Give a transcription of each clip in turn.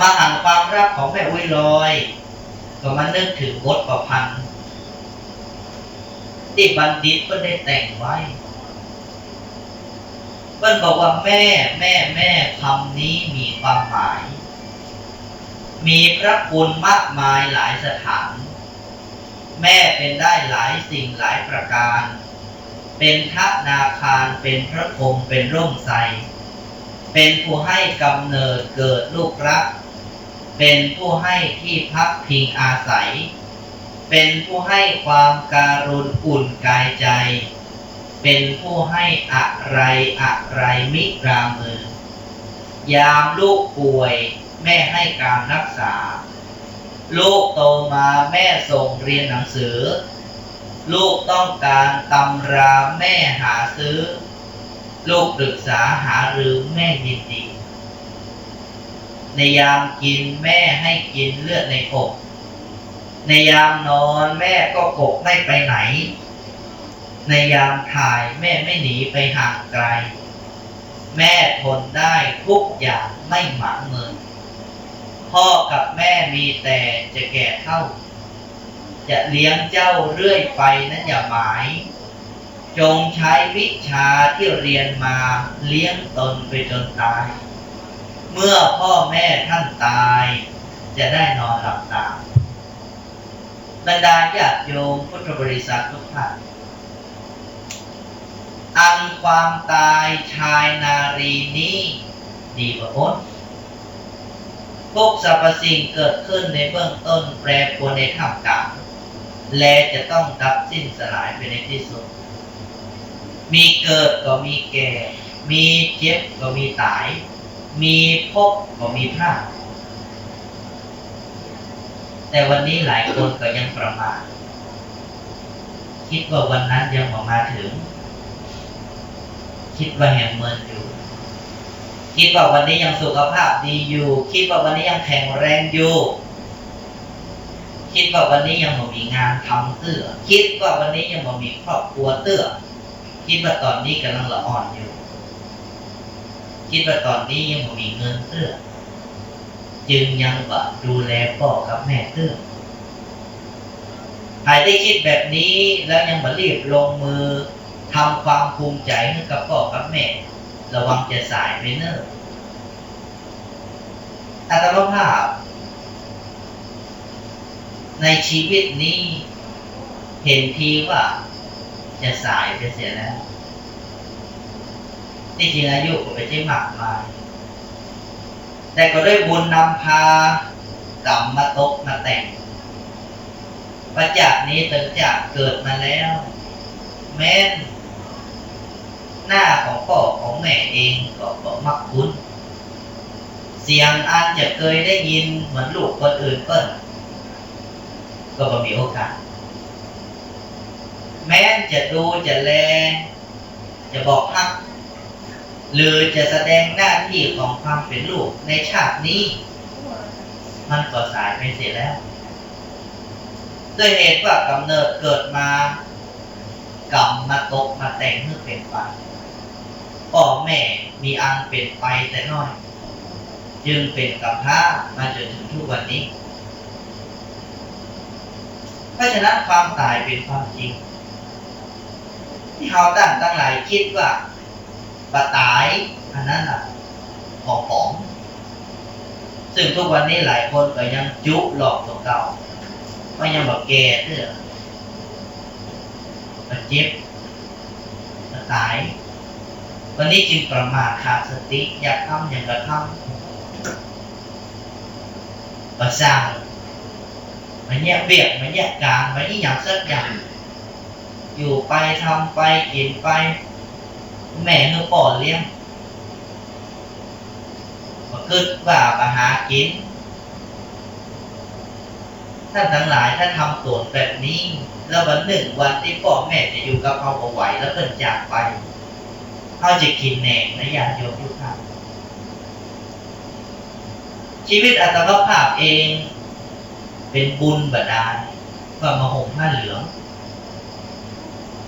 มาอ่านความรักของแม่อุ้ยลอยก็มานึกถึงบทประพันธ์ที่บัณฑิตเพิ่นได้แต่งไว้เพิ่นบอกว่าแม่แม่แม่คำนี้มีความหมาย มีพระคุณมากมายหลายสถาน แม่เป็นได้หลายสิ่งหลายประการ เป็นทัพนาคารเป็นพระพรมเป็นร่มไทรเป็นผู้ให้กำเนิดเกิดลูกรัก เป็นผู้ให้ที่พักพิงอาศัย เป็นผู้ให้ความการุณอุ่นกายใจ เป็นผู้ให้อะไรอะไรมิรามือ ยามลูกป่วยแม่ให้การรักษา ลูกโตมาแม่ส่งเรียนหนังสือ ลูกต้องการตำราแม่หาซื้อ ลูกปรึกษาหารือแม่ยินดี ในยามกินแม่ให้กินเลือดในอก ในยามนอนแม่ก็กกไม่ไปไหน ในยามถ่ายแม่ไม่หนีไปห่างไกล แม่ทนได้ทุกอย่างไม่หมางเมินพ่อกับแม่มีแต่จะแก่เท่า จะเลี้ยงเจ้าเรื่อยไปนั้นอย่าหมาย จงใช้วิชาที่เรียนมาเลี้ยงตนไปจนตาย เมื่อพ่อแม่ท่านตาย จะได้นอนหลับตาบรรดาญาติโยมพุทธบริษัททุกท่านอันความตายชายนารีนี้ดีกว่าพ้นทุกสรรพสิ่งเกิดขึ้นในเบื้องต้นแปรปรวนในท่ามกลางและจะต้องดับสิ้นสลายไปในที่สุด มีเกิดก็มีแก่ มีเจ็บก็มีตาย มีพบก็มีพลาดแต่วันนี้หลายคนก็ยังประมาทคิดว่าวันนั้นยังบ่มาถึง คิดว่าแห่งเมินอยู่ คิดว่าวันนี้ยังสุขภาพดีอยู่ คิดว่าวันนี้ยังแข็งแรงอยู่ คิดว่าวันนี้ยังมีงานทำเตื้อคิดว่าวันนี้ยังมีครอบครัวเตื้อคิดว่าตอนนี้กำลังละอ่อนอยู่ คิดว่าตอนนี้ยังบ่มีเงินเตื้อจึงยังบ่ดูแลพ่อกับแม่เตื้อหายได้คิดแบบนี้แล้วยังบ่รีบลงมือทำความภูมิใจให้กับพ่อกับแม่ ระวังจะสายไปเนิ่นอัตมาภาพ ในชีวิตนี้ เห็นทีว่าจะสายไปเสียแล้ว ที่จริงอายุก็ไม่ใช่มากมาย แต่ก็ด้วยบุญนำพากรรมมาตกมาแต่งประจักษ์นี้ตั้งจากเกิดมาแล้ว แม้น หน้าของพ่อของแม่เองก็ก็มักคุ้น เสียงอันจะเคยได้ยินเหมือนลูกคนอื่นเปิ้ลก็บ่มีโอกาส แม้นจะดูจะแล จะบอกฮัก หรือจะแสดงหน้าที่ของความเป็นลูกในชาตินี้ มันก็สายไปเสียแล้วด้วยเหตุว่ากำเนิดเกิดมากรรมมาตกมาแต่งเมื่อเป็นไปพ่อแม่มีอันเป็นไปแต่น้อย จึงเป็นกับพร้ามาจนถึงทุกวันนี้ เพราะฉะนั้นความตายเป็นความจริงที่เขาตั้งตั้งหลายคิดว่า ปะตายอันนั้นอะของของ ซึ่งทุกวันนี้หลายคนก็ยังจุหลอกตัวเก่าว่ายังบอกแก่เถอะมาเจ็บมาตาย วันนี้จึงประมาทขาดสติ อยากทำอย่างกระทำประสร้างมันแยกเบียกมันแยกกลางมันนี่อย่างสักอย่าง อยู่ไปทำไปกินไป แม่คือป่อเลี้ยงมาคิดว่าไปหากิน ท่านทั้งหลายถ้าทำตัวแบบนี้ แล้ววันหนึ่งวันที่พ่อแม่จะอยู่กับเขาเอาไหวแล้วเพิ่นจากไปเขาจะกินแหน่งและญาติโยมทุกท่านชีวิตอัตมภาพเองเป็นบุญบาดาลว่ามาห่มผ้าเหลือง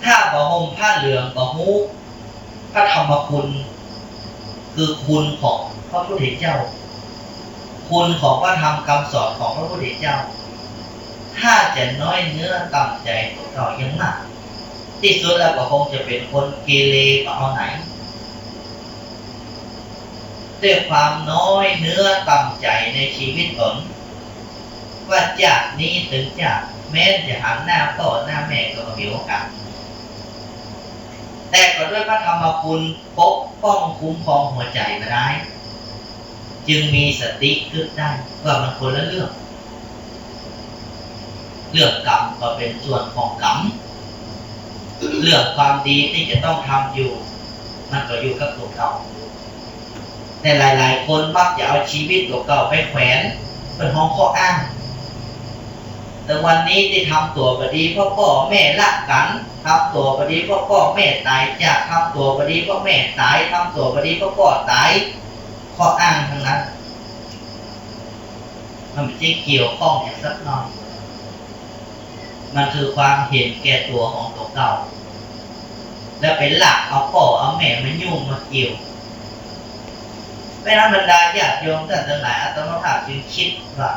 ถ้าบ่ห่มผ้าเหลืองบ่ฮู้ พระธรรมคุณ คือคุณของพระพุทธเจ้า คุณของพระธรรมคำสอนของพระพุทธเจ้า ถ้าจะน้อยเนื้อต่ำใจตัวเรายังมากที่สุดแล้วก็คงจะเป็นคนเกเรก็เอาไหนด้วยความน้อยเนื้อต่ำใจในชีวิตตนว่าจากนี้ถึงจากแม้จะหันหน้าพ่อหน้าแม่ก็มีโอกาส แต่ก็ด้วยพระธรรมคุณปกป้องคุ้มครองหัวใจมาได้ จึงมีสติคิดได้ว่ามันคนละเรื่อง เรื่องกรรมก็เป็นส่วนของกรรมเรื่องความดีที่จะต้องทำอยู่ มันก็อยู่กับตัวเก่าแต่หลาย ๆ คนมักจะเอาชีวิตตัวเก่าไปแขวนเป็นห้องข้ออ้าง แต่วันนี้ที่ทำตัวบดีเพ่อพ่อแม่ละกัน ทำตัวบดีเพ่อพ่อแม่ตายจากทำตัวบดีเพ่อแม่ตายทำตัวบดีเพ่อพ่อตายข้ออ้างทั้งนั้นมันไม่ใช่เกี่ยวข้องอย่างสักน่อยมันคือความเห็นแก่ตัวของตัวเก่า และเป็นหลักเอาพ่อเอาแม่มายุ่งมาเกี่ยวไม่นั้นบรรดาญาติโยมท่านทั้งหลายอาตมาภาพจึงคิดว่า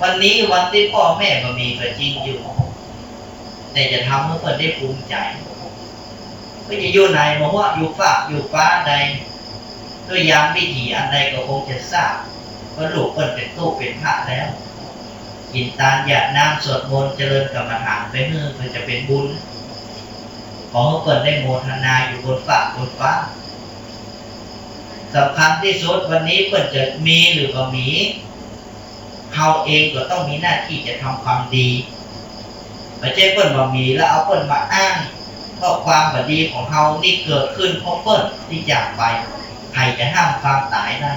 วันนี้วันที่พ่อแม่มามีก็จริงอยู่ แต่จะทำให้เพื่อนได้ภูมิใจก็จะอยู่ไหนมาว่าอยู่ฝากอยู่ฟ้าใดด้วยยามวิถีอันใดก็คงจะทราบว่าลูกเพิ่นเป็นตู้เป็นพระแล้วกินตาลหยาดน้ำสวดมนต์เจริญกรรมฐานไปเมื่อเพื่อจะเป็นบุญขอให้เปิดได้โมทนาอยู่บนฟ้าบนฟ้าสำคัญที่สุดวันนี้เปิดจะมีหรือก็มีเขาเองก็ต้องมีหน้าที่จะทำความดี ไม่ใช่เปิดมามีแล้วเอาเปิดมาอ้างเพราะความบดีของเขานี่เกิดขึ้นเพราะเปิดที่จากไป ใครจะห้ามความตายได้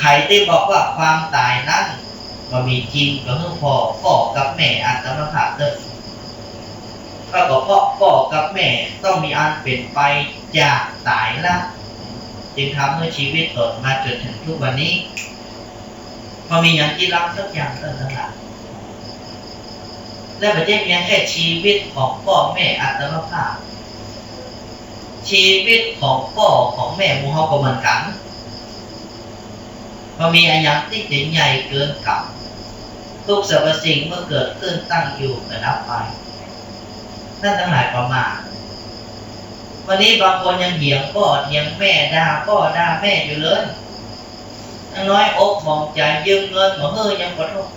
ใครที่บอกว่าความตายนั้นมันมีจริงก็คือพ่อพ่อกับแม่อัตมภาพเดิมก็บอกพ่อพ่อกับแม่ต้องมีอันเป็นไปจากตายละจึงทำให้ชีวิตตนมาจนถึงทุกวันนี้พอมีอย่างที่รักสักอย่างเท่านั้นแหละ และไม่ใช่เพียงแค่ชีวิตของพ่อแม่อัตมภาพ ชีวิตของพ่อของแม่มูเฮาก็เหมือนกันพอมีอายังที่ใหญ่เกินกับทุกสรรพสิ่งเมื่อเกิดขึ้นตั้งอยู่กระดับไปนั่นทั้งหลายประมาณวันนี้บางคนยังเหียงพ่อเถียงแม่ด่าพ่อด่าแม่อยู่เลยน้อยอกมองใจยืมเงินมาเฮ้ยยังขอโทษ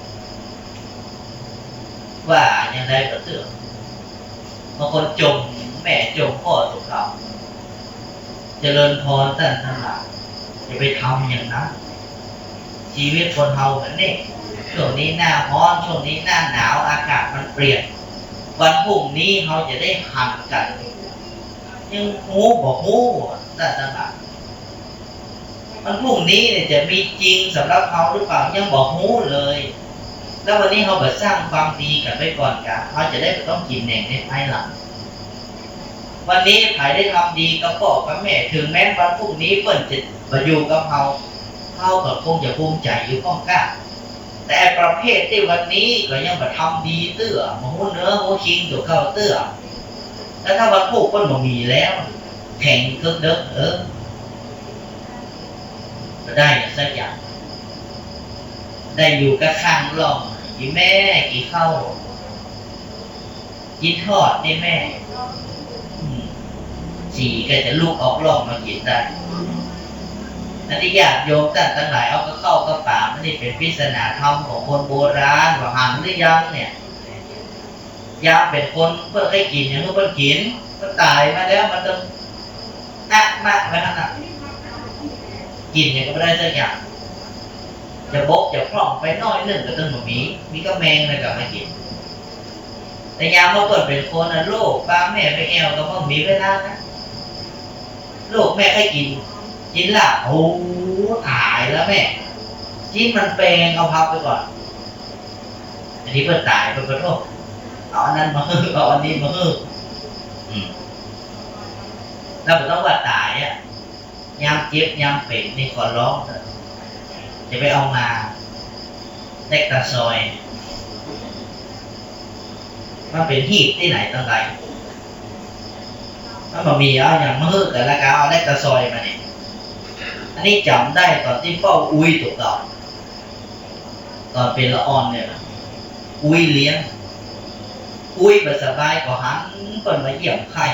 ว่าอยังได้ก็เตือนบางคนจมแม่จมพ่อตกเขาเจริญพรท่านทั้งหลายจะไปทำอย่างนั้น ชีวิตคนเฮาเหมือนนี่ช่วงนี้หน้าร้อนช่วงนี้หน้าหนาวอากาศมันเปลี่ยน วันพรุ่งนี้เขาจะได้หันกันยังหูบอกหูแต่ตลาดวันพรุ่งนี้เนี่ยจะมีจริงสำหรับเขาหรือเปล่ายังบอกหูเลย แล้ววันนี้เขาแบบสร้างความดีกันไปก่อนกันเขาจะได้ไม่ต้องกินแหน่งในภายหลัง วันนี้ใครได้ทำดีกับพ่อกับแม่ถึงแม้วันพรุ่งนี้เปิ้นจะมาอยู่กับเขาเขาก็คงจะภูมิใจอยู่ข้องก้าแต่ประเภทที่วันนี้ก็ยังมาทำดีเตื้อมาหัวเนื้อหัวคิงตัวเก่าเตื้อแล้วถ้าวันพวกคนบ่มีแล้ว แข่งเก็เด้อเออได้อย่างสักอย่าง ได้อยู่กับข้างล่องกี่แม่กี่เข้ากินทอดนี่แม่สีก็จะลูกออกล่องมากินได้อันนี้ญาติโยมท่านทั้งหลายเอาก็เข้ากระป่าไม่ได้เป็นพิศนาธรรมของคนโบราณว่าหันหรือยังเนี่ยยามเป็นคนเพื่อให้กินอย่างเพื่อกินก็ตายมาแล้วมันต้องอะมากไปขนาดกินอย่างก็ไม่ได้สักอย่าง จะบกจะพร่องไปน้อยหนึ่งก็ต้องมีมีก็แมงเลยกับมากินแต่ยามเมื่อเปิดเป็นคนนะโลกป้าแม่ไปแอวก็ต้องมีเวลานะโลกแม่ให้กินกินละโอ้ตายแล้วแม่จิ้นมันแปลงเอาพับไปก่อน อันนี้เพื่อตายเพื่อขอโทษเอาอันนั้นมาฮือเอาอันนี้มาฮืออืมแล้วผมต้องว่าตายอะยามเจ็บยามเป็นนี่ขอร้องเถอะ จะไปเอามาเล็กตาซอยมันเป็นที่ที่ไหนตั้งไรมันบ่มีเอาอย่างมาฮือแต่ละกาเอาเล็กตาซอยมาเนี่ยอันนี้จำได้ตอนที่พ่ออุ้ยถูกต้องตอนเป็นละอ่อนเนี่ยอุ้ยเลี้ยง อุ้ยไปสบายก็หันเปินมาเยี่ยมไข่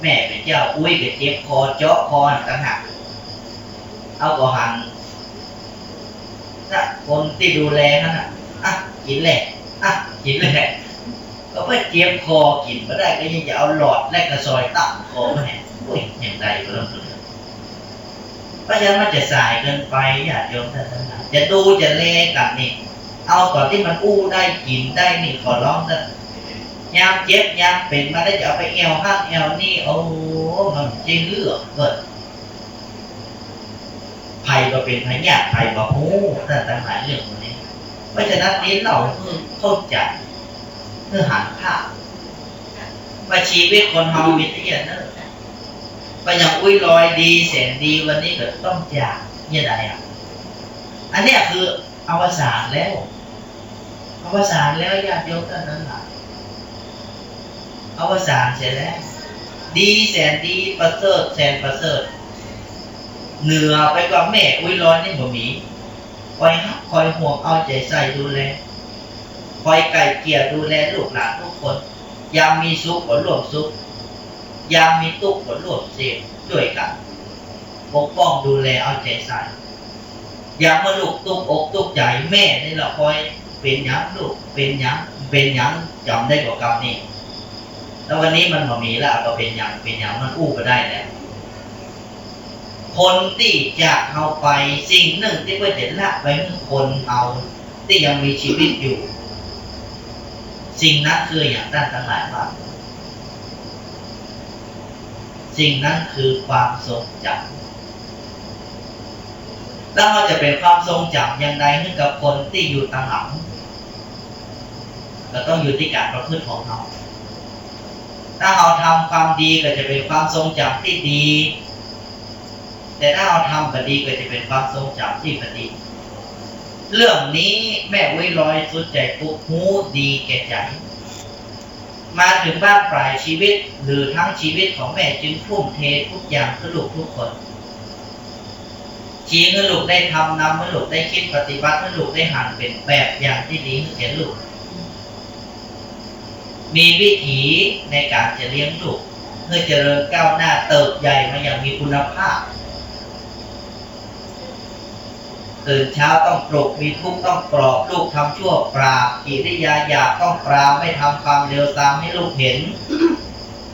แม่เป็นเจ้าอุ้ยก็เจ็บคอเจาะคอต่างหากเอาก็หัน ถ้าคนที่ดูแลนั่นน่ะอะกินแหละอะกินแหละก็เพื่เจ็บคอกินไม่ได้ก็ยังจะเอาหลอดและกระซอยตั้งคอมาแหงอุ้ยอย่างไรก็ต้องเลยเพราะฉะนั้นมันจะสายเกินไปอย่าโยมท่านทั้งหลายจะดูจะเลกันนี่เอาตอนที่มันอู้ได้กินได้นี่ขอร้องเถอะยามเจ็บยามเป็นมาได้จะเอาไปเอวห้างเอวนี่โอ้มันจริงเลือกเกิด ไผ่ก็เป็นพญาไผ่ก็หูแต่ต่างหลายเรื่องพวกนี้ เพราะฉะนั้นนี้เราเพื่อเข้าใจเพื่อหันภาพว่าชีวิตคนเฮามีที่เนอะไปอย่างอุ้ยลอยดีแสนดีวันนี้ก็ต้องจากเนี่ยอะไรอะอันนี้คืออวสานแล้วอวสานแล้วญาติโยมท่านนั้นหละอวสานเสร็จแล้ว ดีแสนดีประเสริฐแสนประเสริฐ เหนือไปกว่าแม่อุ้ยร้อนนี่บ่มีคอยฮักคอยห่วงเอาใจใส่ดูแลคอยไก่เกลี่ยดูแลลูกหลานทุกคนยามมีสุขก็ร่วมสุขยามมีทุกข์ก็ร่วมเสพด้วยกันปกป้องดูแลเอาใจใส่อย่ามาลูกตุกอกตุกใจแม่นี่เราคอยเป็นยังลูกเป็นยังเป็นยังจำได้กว่ากรรมนี่แล้ววันนี้มันมามีแล้วก็เป็นยังเป็นยังมันอู้ก็ได้แล้ว คนที่จะเอาไปสิ่งหนึ่งที่เพื่อจะละไปให้คนเอาที่ยังมีชีวิตอยู่ สิ่งนั้นคืออย่างด้านทั้งหลายว่าสิ่งนั้นคือความทรงจำแล้วเราจะเป็นความทรงจำอย่างไรให้กับคนที่อยู่ตางหลังก็ต้องอยู่ที่การประพฤติของเราถ้าเราทำความดีก็จะเป็นความทรงจำที่ดี แต่ถ้าเราทำบดีก็จะเป็นความทรงจำที่บดี เรื่องนี้แม่ไวิลอยสุดใจปุ๊บหูดีแก่ใจ มาถึงบ้านปลายชีวิต หรือทั้งชีวิตของแม่จึงทุ่มเททุกอย่างเพื่อลูกทุกคนชี้ให้ลูกได้ทำนำให้ลูกได้คิดปฏิบัติให้ลูกได้หันเป็นแบบอย่างที่ดีให้แก่ลูก มีวิถีในการจะเลี้ยงลูกเพื่อเจริญก้าวหน้าเติบใหญ่มาอย่างมีคุณภาพ ตื่นเช้าต้องปลุกมีทุกข์ต้องปลอบลูกทำชั่วปราบกิริยาหยาบต้องปรามไม่ทำความเร็วตามให้ลูกเห็น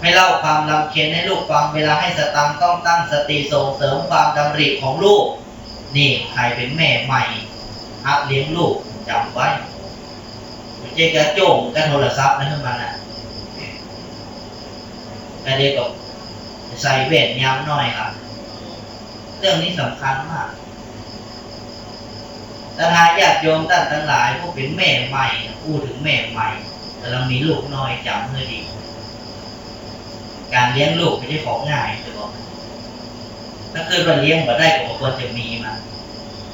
ไม่เล่าความลำเค็ญให้ลูกฟังเวลาให้สตังค์ต้องตั้งสติส่งเสริมความดำริของลูก นี่ใครเป็นแม่ใหม่ฮักเลี้ยงลูกจำไว้ไม่ใช่กระโจงกระโทรศัพท์นะทั้งมันอะกระเดียวกับใส่เวทยามหน่อยครับ เรื่องนี้สำคัญมาก ถ้าทายญาติโยมท่านทั้งหลายพวกเป็นแม่ใหม่พูดถึงแม่ใหม่กำลังมีลูกน้อยจำให้ดี การเลี้ยงลูกไม่ใช่ของง่ายจะบอกถ้าเกิดว่าเลี้ยงมาได้ก็ควรจะมีมัน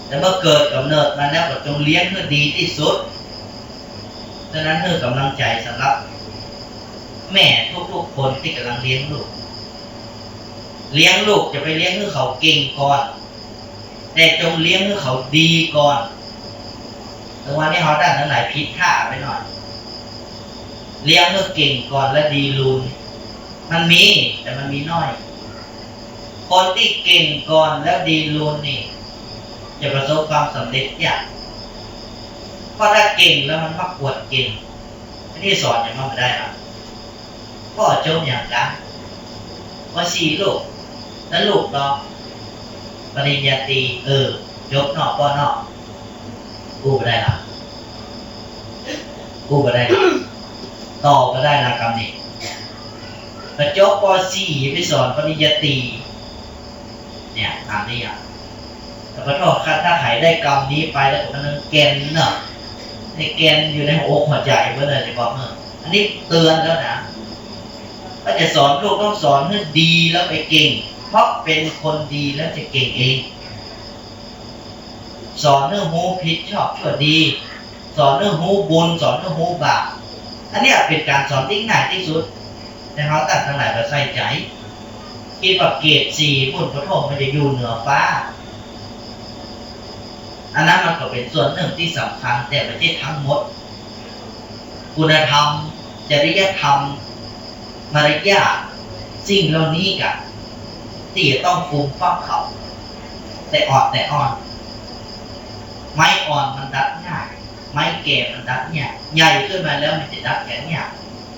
แต่เมื่อเกิดกำเนิดมาแล้วก็จงเลี้ยงให้ดีที่สุดดังนั้นเธอกำลังใจสำหรับ แม่ทุกๆคนที่กำลังเลี้ยงลูก เลี้ยงลูกจะไปเลี้ยงให้เขาเก่งก่อน แต่จงเลี้ยงให้เขาดีก่อนแต่วันนี้เขาด้านทั้งหลายพิษท่าไปหน่อย เลี้ยงให้เก่งก่อนและดีลูนมันมีแต่มันมีน้อย คนที่เก่งก่อนแล้วดีลูนนี่ จะประสบความสำเร็จยากเพราะถ้าเก่งแล้วมันมักปวดเก่งอันนี้สอนอย่างมันไม่ได้นะพ่อจมอย่างกันว่าสี่ลูกแล้วลูกเนาะ ปริญญาตรีเออจบเนอกก็นอก กูไม่ได้ละกูไม่ได้ละต่อก็ได้ละกรรมนี้กระจบป .4 ไปสอนปริญญาตรีเนี่ยทางนี้อะแต่พอถ้าถ้าขายได้กรรมนี้ไปแล้วมันแกนเนอะในแกนอยู่ในหัวอกหัวใจเพื่อนเลยจะบอกเนอะอันนี้เตือนแล้วนะว่าจะสอนลูกต้องสอนให้ดีแล้วไปเก่ง ราะเป็นคนดีแล้วจะเก่งเอง สอนเรื่องหูผิดชอบชั่วดี สอนเรื่องหูบุญ สอนเรื่องหูบาปอันนี้เป็นการสอนที่ง่ายที่สุดแต่เขาตัดทั้งหลายมาใส่ใจเคิดว่าเกรดสี่พุ่นพระโทมันจะอยู่เหนือฟ้า อันนั้นมันก็เป็นส่วนหนึ่งที่สำคัญแต่ไม่ใช่ทั้งหมด คุณธรรมจริยธรรมมารยาทสิ่งเหล่านี้กัน ที่จะต้องฟูมฟักเขาแต่อ่อนแต่อ่อน ไม้อ่อนมันดัดง่ายไม้แก่มันดัดเนี่ยใหญ่ขึ้นมาแล้วมันจะดัดแข็งเนี่ย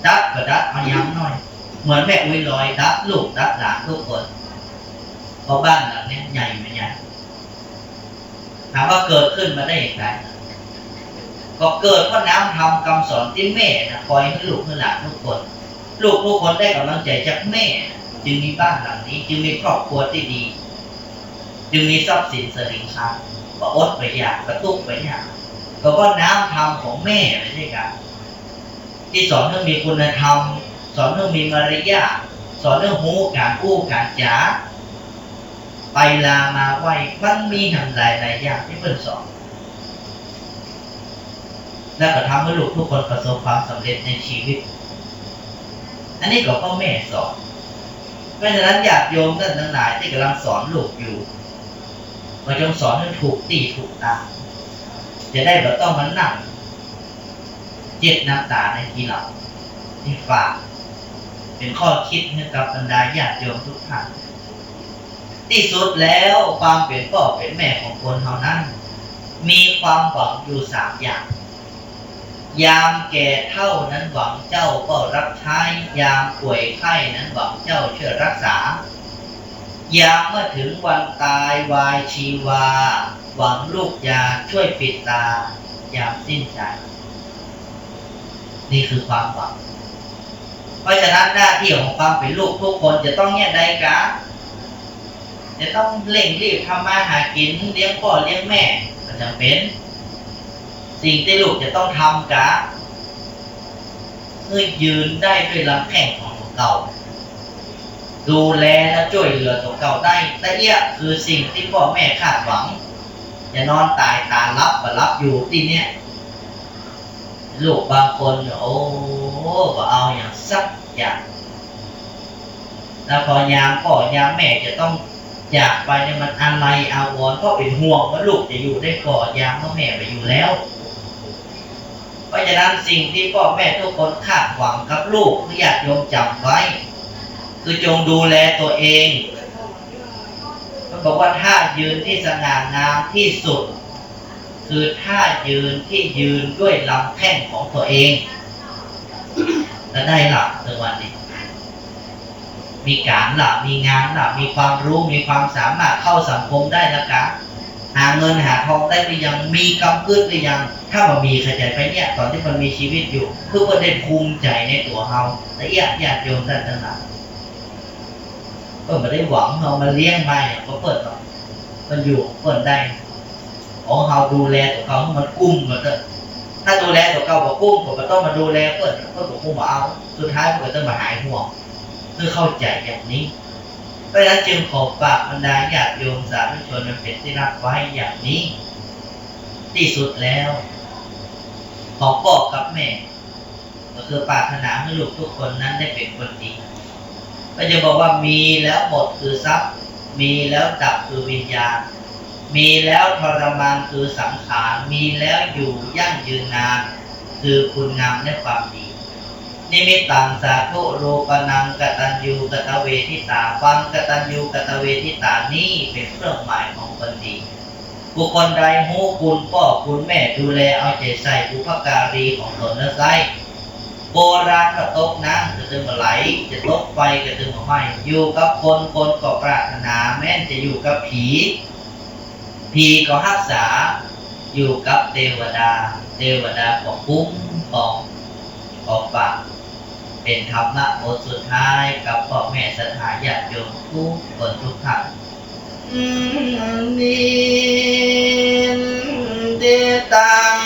ดัดก็ดัดเอาย้ำหน่อย เหมือนแม่อุ้ยลอยดัดลูกดัดหลานทุกคนเพราะบ้านหลังนี้ใหญ่ไหมใหญ่ถามว่าเกิดขึ้นมาได้อย่างไรก็เกิดเพราะน้ำทำคำสอนที่แม่นะคอยให้ลูกให้หลานทุกคน ลูกทุกคนได้กำลังใจจากแม่ จึงมีบ้านหลังนี้ จึงมีครอบครัวที่ดี จึงมีทรัพย์สินสริงคาก็อดไปอยากกระตุกไปอยากก็เพราน้ำทำของแม่ไม่ใช่กันที่สอนเรื่องมีคุณธรรม สอนเรื่องมีมารยาทสอนเรื่องหูการกู้การจ๋าไปลามาไหวมันมีทำหลายหลายอย่างที่เพิ่นสอนแล้วก็ทำให้ลูกทุกคนประสบความสำเร็จในชีวิต อันนี้ก็พ่อแม่สอน เพราะฉะนั้นญาติโยมท่านทั้งหลายที่กำลังสอนลูกอยู่ก็จงสอนให้ถูกตีถูกตาจะได้แบบต้องมานั่งเจ็ดน้ำตาในทีหลังที่ฝากเป็นข้อคิดให้กับบรรดาญาติโยมทุกท่านที่สุดแล้วความเป็นพ่อเป็นแม่ของคนเท่านั้น มีความหวังอยู่สามอย่าง ยามแก่เท่านั้นหวังเจ้าก็รับใช้ ยามป่วยไข้นั้นหวังเจ้าช่วยรักษา ยามเมื่อถึงวันตายวายชีวา หวังลูกยาช่วยปิดตา ยามสิ้นใจ นี่คือความหวัง เพราะฉะนั้นหน้าที่ของความเป็นลูกทุกคนจะต้องเนี่ยใดกะจะต้องเร่งรีบทำมาหากินเลี้ยงพ่อเลี้ยงแม่ก็จำเป็น สิ่งที่ลูกจะต้องทำกะเพื่อยืนได้ด้วยลำแข้งของตัวเก่า ดูแลและช่วยเหลือตัวเก่าได้และเอียคือสิ่งที่พ่อแม่คาดหวังจะนอนตายตารับก็รับอยู่ที่เนี้ยลูกบางคนโอ้ก็เอาอย่างสักอย่างแล้วพอยามพ่อยามแม่จะต้องจากไปเนี่ยมันอะไรอาวรณ์เพราะเป็นห่วงว่าลูกจะอยู่ได้ก่อนยามพ่อแม่ไปอยู่แล้ว เพราะฉะนั้นสิ่งที่พ่อแม่ทุกคนคาดหวังกับลูกคืออยากโยมจำไว้ คือจงดูแลตัวเองมันบอกว่าท่ายืนที่สง่างามที่สุด คือท่ายืนที่ยืนด้วยลำแข้งของตัวเองจะได้หลับในวันนี้ มีการหลับมีงานหลับมีความรู้มีความสามารถเข้าสังคมได้แล้วกัน หาเงินหาทองได้หรือยังมีกำพืชหรือยัง ถ้ามันมีขยายไปเนี่ยตอนที่มันมีชีวิตอยู่เพื่อว่าได้ภูมิใจในตัวเราและญาติญาติโยมท่านทั้งหลาก็ไม่ได้หวังเรามาเลี้ยงมาเนี่ยก็เปิดหรอกมันอยู่เปิดได้ของเราดูแลตัวเขามันกุ้มมาเถอะถ้าดูแลตัวเขาบอกกุ้มผมก็ต้องมาดูแลเพื่อนเพื่อนบอกกุ้มมาเอาสุดท้ายมันก็ต้องมาหายห่วงเพื่อเข้าใจอย่างนี้ ราะฉะนั้นจึงขอฝากบรรดาญาติโยมสาธุชนมันเป็นที่รักไว้อย่างนี้ ที่สุดแล้ว ขอบอกกับแม่ ก็คือปรารถนาให้ลูกทุกคนนั้นได้เป็นคนดีก็จะบอกว่ามีแล้วหมดคือทรัพย์ มีแล้วดับคือวิญญาณ มีแล้วทรมานคือสังขาร มีแล้วอยู่ยั่งยืนนาน คือคุณงามและความดี นิมิตตังสาธุรูปนังกตัญญูกตเวทิตาฟังกตัญญูกตเวทิตานี่เป็นเครื่องหมายของคนดี บุคคลใดหูคุณพ่อคุณแม่ดูแลเอาใจใส่บุพการีของตนและไซโบราณก็ตกน้ำจะตึงมไหล จะตกไฟก็ตึงมาไหมอยู่กับคนคนก็ปรารถนาแม้นจะอยู่กับผี ผีก็รักษาอยู่กับเทวดา เทวดาก็คุ้มครองออกปาก เป็นธรรมะบทสุดท้ายกับพ่อแม่สถาญาติโยมทุกคนทุกท่านนินเดตัง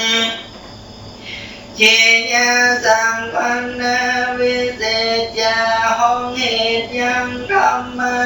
เชยสังพันนาวิเศษจาห้องเหตุยังธรรมา